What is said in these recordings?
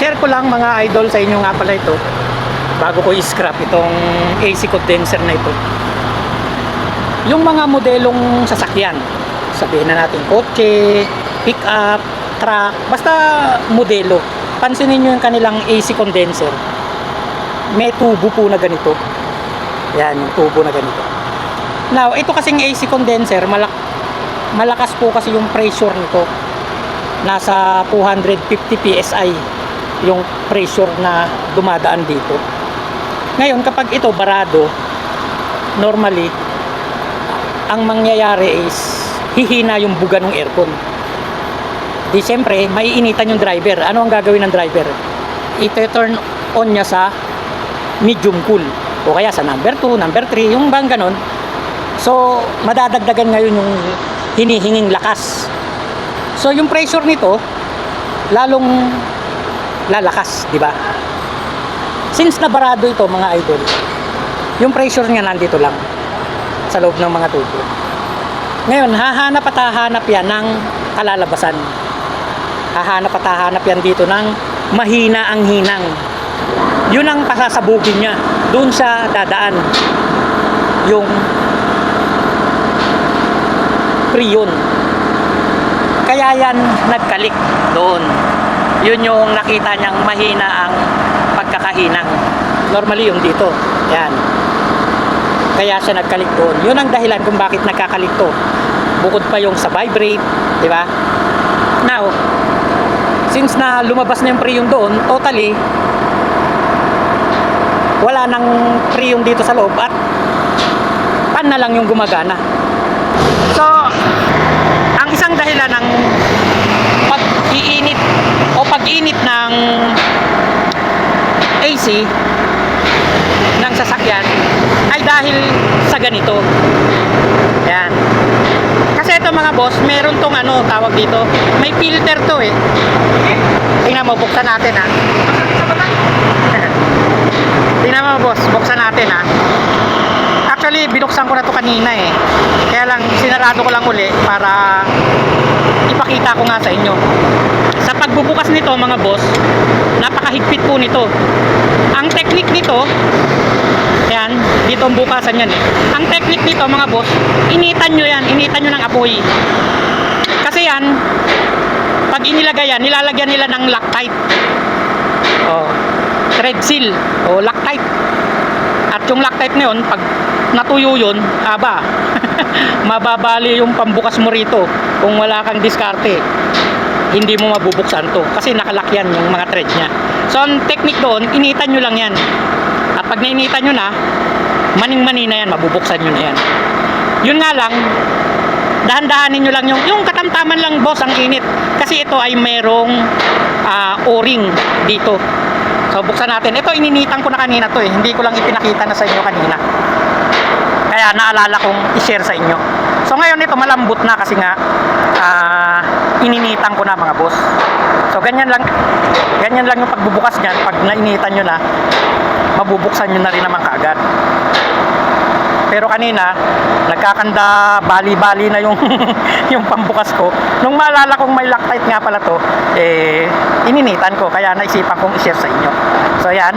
share ko lang mga idol sa inyo nga pala ito bago ko i-scrap itong AC condenser na ito. Yung mga modelong sasakyan, sabihin na natin kotse, pick-up, truck, basta modelo. Pansinin nyo yung kanilang AC condenser. May tubo po na ganito. Yan, yung tubo na ganito. Now, ito kasing AC condenser, malak malakas po kasi yung pressure nito. Nasa 250 PSI yung pressure na dumadaan dito. Ngayon, kapag ito barado, normally, ang mangyayari is hihina yung buga ng aircon. Di siyempre, maiinitan yung driver. Ano ang gagawin ng driver? Ito-turn on niya sa medium cool. O kaya sa number 2, number 3, yung bang ganon. So, madadagdagan ngayon yung hinihinging lakas. So, yung pressure nito, lalong lalakas, di ba? Since nabarado ito, mga idol, yung pressure niya nandito lang sa loob ng mga tubo. Ngayon, hahanap at hahanap yan ng kalalabasan. Hahanap at hahanap yan dito ng mahina ang hinang. Yun ang pasasabugin niya. Doon sa dadaan. Yung prion. Kaya yan nagkalik doon. Yun yung nakita niyang mahina ang pagkakahinang. Normally yung dito. Yan. Kaya siya nagkalik. Yun ang dahilan kung bakit nagkakalik. Bukod pa yung sa vibrate, di ba? Now, since na lumabas na yung prion doon, totally, wala nang prion dito sa loob at pan na lang yung gumagana. So, ang isang dahilan ng pag-iinit pag-init ng AC ng sasakyan ay dahil sa ganito. Yan. Kasi ito mga boss, meron tong ano, tawag dito, may filter to eh. Tingnan mo, buksan natin ha. Tingnan mo boss, buksan natin ha. Actually, binuksan ko na to kanina eh. Kaya lang, sinarado ko lang uli para ipakita ko nga sa inyo. Sa pagbubukas nito mga boss, napakahigpit po nito. Ang technique nito, yan, dito ang bukasan yan eh. Ang technique nito mga boss, initan nyo yan, initan nyo ng apoy. Kasi yan, pag inilagay yan, nilalagyan nila ng loctite. Oh, thread seal o loctite. At yung loctite na yun, pag natuyo yun, aba, mababali yung pambukas mo rito kung wala kang diskarte. Hindi mo mabubuksan to kasi nakalakyan yung mga thread niya. So, ang technique doon, initan nyo lang yan. At pag nainitan nyo na, maning-mani na yan, mabubuksan nyo na yan. Yun nga lang, dahan-dahanin nyo lang yung, yung katamtaman lang boss ang init. Kasi ito ay merong ah, o-ring dito. So buksan natin. Ito ininitan ko na kanina to eh. Hindi ko lang ipinakita na sa inyo kanina. Kaya naalala kong i-share sa inyo. So ngayon ito malambot na kasi nga ah, ininitan ko na mga boss. So ganyan lang ganyan lang yung pagbubukas niyan pag nainitan nyo na mabubuksan nyo na rin naman kaagad. Pero kanina, nagkakanda bali-bali na yung yung pambukas ko. Nung maalala kong may loctite nga pala to, eh ininitan ko kaya naisipan kong i-share sa inyo. So yan.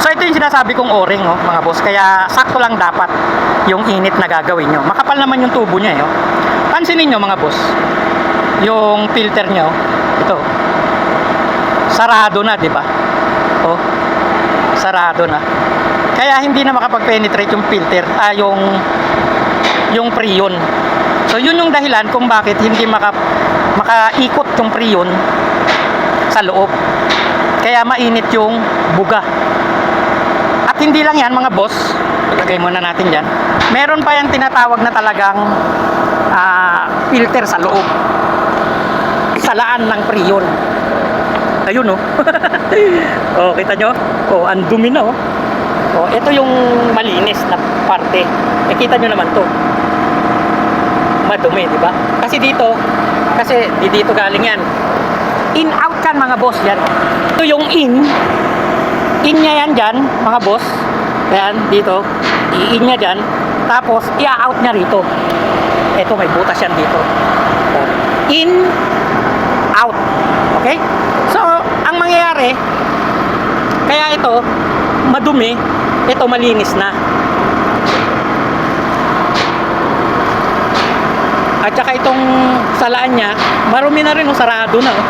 So ito yung sinasabi kong o-ring oh, mga boss. Kaya sakto lang dapat yung init na gagawin nyo. Makapal naman yung tubo niya eh, oh. Pansinin nyo mga boss. Yung filter nyo, ito. Sarado na, di ba? Oh, sarado na. Kaya hindi na makapag-penetrate yung filter, ah, yung yung prion. So yun yung dahilan kung bakit hindi maka makaikot yung prion sa loob. Kaya mainit yung buga. At hindi lang yan mga boss, ilagay muna natin dyan. Meron pa yung tinatawag na talagang ah, filter sa loob. Salaan ng prion. Ayun oh. oh, kita nyo? Oh, ang dumi na oh. Oh, ito yung malinis na parte. Eh, kita nyo naman to. Madumi, di ba? Kasi dito, kasi di dito galing yan. In out kan mga boss yan. Ito yung in. In yan dyan, mga boss. Yan, dito. I-in niya dyan. Tapos, i-out niya rito. Ito, may butas yan dito. In, out. Okay? So, ang mangyayari, kaya ito, madumi, ito malinis na. At saka itong salaan niya, marumi na rin, oh, sarado na. Oh.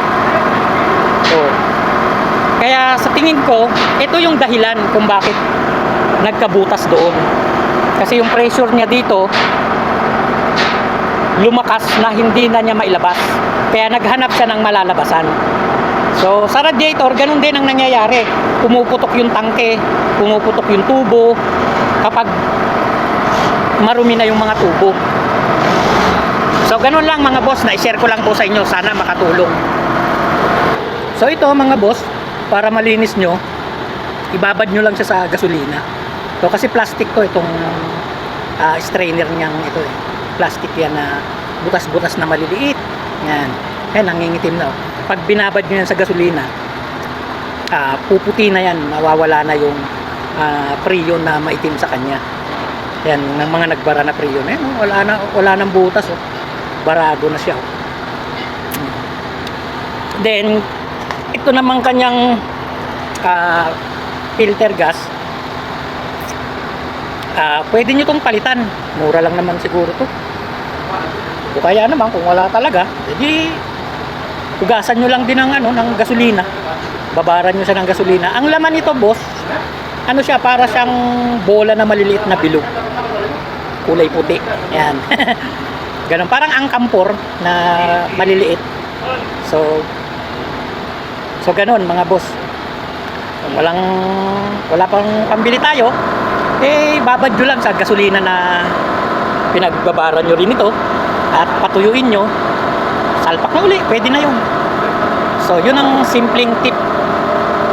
Kaya sa tingin ko, ito yung dahilan kung bakit nagkabutas doon. Kasi yung pressure niya dito, lumakas na hindi na niya mailabas. Kaya naghanap siya ng malalabasan. So, sa radiator, ganun din ang nangyayari. Pumuputok yung tangke, pumuputok yung tubo, kapag marumi na yung mga tubo. So, ganun lang mga boss, na-share ko lang po sa inyo. Sana makatulong. So, ito mga boss, para malinis nyo, ibabad nyo lang siya sa gasolina. So, kasi plastic to itong ah, strainer niyang ito eh. Plastic yan na butas-butas na maliliit. Yan. Yan, nangingitim na. oh. Pag binabad nyo yan sa gasolina, ah, puputi na yan. Nawawala na yung ah, prion na maitim sa kanya. Yan, ng mga nagbara na prion. Eh, wala na, wala nang butas. Oh. Barado na siya. Oh. Then, ito naman kanyang ah, filter gas. Ah, pwede nyo itong palitan. Mura lang naman siguro to. O kaya naman kung wala talaga, edi hugasan nyo lang din ng ano ng gasolina. Babaran nyo siya ng gasolina. Ang laman nito, boss, ano siya para siyang bola na maliliit na bilog. Kulay puti. Yan. Ganun parang ang kampor na maliliit. So So ganun mga boss. Walang wala pang pambili tayo, eh babad nyo lang sa gasolina na pinagbabaran nyo rin ito at patuyuin nyo. Salpak na uli, pwede na yun. So yun ang simpleng tip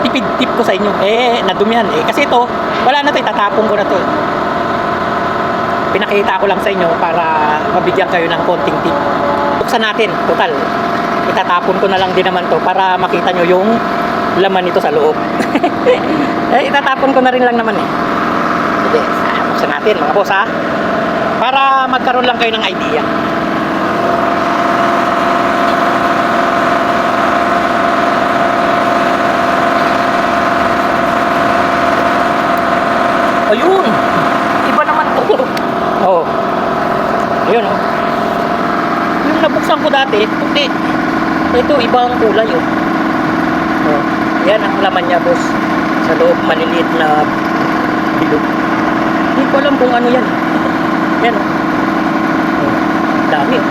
tipid tip ko sa inyo. Eh nadumihan. Eh kasi ito wala na to itatapon ko na to pinakita ko lang sa inyo para mabigyan kayo ng konting tip. Buksan natin total itatapon ko na lang din naman to para makita nyo yung laman nito sa loob eh itatapon ko na rin lang naman eh Sige, buksan natin mga boss ha. Para magkaroon lang kayo ng idea. Ayun! Iba naman to. Oh. Ayun oh. Yung nabuksan ko dati, puti. Ito, ibang kulay oh. Oh. Yan ang laman niya, boss. Sa loob, maliliit na bilog. Hindi ko alam kung ano yan. Yan. oh. Oh, Dami. oh.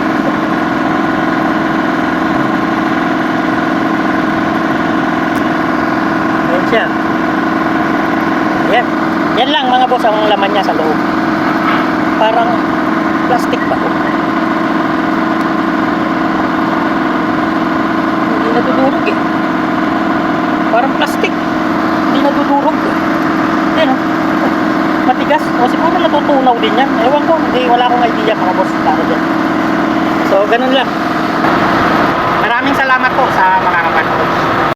Yan siya. Yan. Yan lang mga boss ang laman niya sa loob. Parang plastic pa to. Nadudurog eh. Parang plastic. Hindi nadudurog eh. Yan oh. Matigas. O siguro natutunaw din yan. Ewan ko hindi wala akong idea mga boss. Para dyan. So ganun lang. Maraming salamat po sa mga kapanood